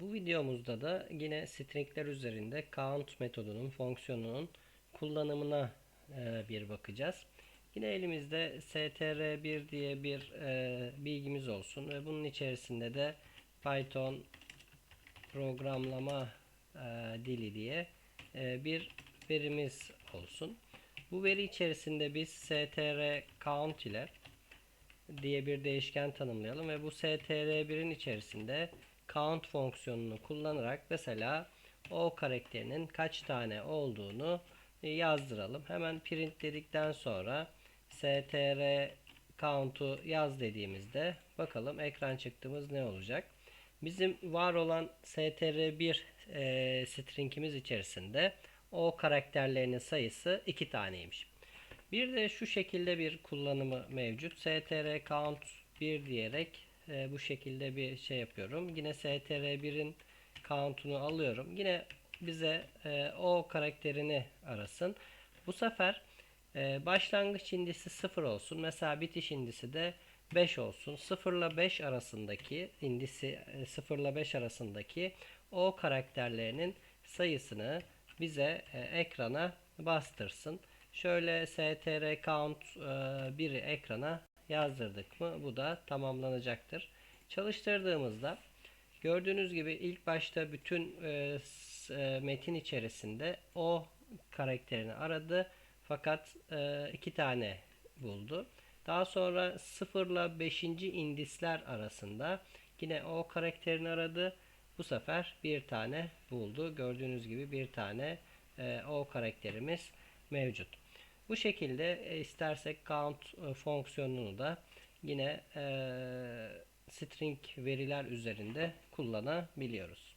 bu videomuzda da yine stringler üzerinde count metodunun fonksiyonunun kullanımına e, bir bakacağız. Yine elimizde str1 diye bir e, bilgimiz olsun ve bunun içerisinde de Python programlama e, dili diye bir verimiz olsun. Bu veri içerisinde biz str count ile diye bir değişken tanımlayalım ve bu str1'in içerisinde count fonksiyonunu kullanarak mesela o karakterinin kaç tane olduğunu yazdıralım. Hemen print dedikten sonra str count'u yaz dediğimizde bakalım ekran çıktığımız ne olacak. Bizim var olan str1 e, stringimiz içerisinde o karakterlerinin sayısı 2 taneymiş. Bir de şu şekilde bir kullanımı mevcut. str count 1 diyerek e, bu şekilde bir şey yapıyorum. Yine str1'in count'unu alıyorum. Yine bize e, o karakterini arasın. Bu sefer e, başlangıç indisi 0 olsun. Mesela bitiş indisi de 5 olsun. 0 ile 5 arasındaki indisi e, 0 ile 5 arasındaki o karakterlerinin sayısını bize e, ekrana bastırsın. Şöyle str count e, 1'i ekrana yazdırdık mı bu da tamamlanacaktır. Çalıştırdığımızda gördüğünüz gibi ilk başta bütün e, e, metin içerisinde o karakterini aradı fakat e, iki tane buldu. Daha sonra 0 ile 5. indisler arasında yine o karakterini aradı. Bu sefer bir tane buldu. Gördüğünüz gibi bir tane e, o karakterimiz mevcut. Bu şekilde e, istersek count e, fonksiyonunu da yine e, string veriler üzerinde kullanabiliyoruz.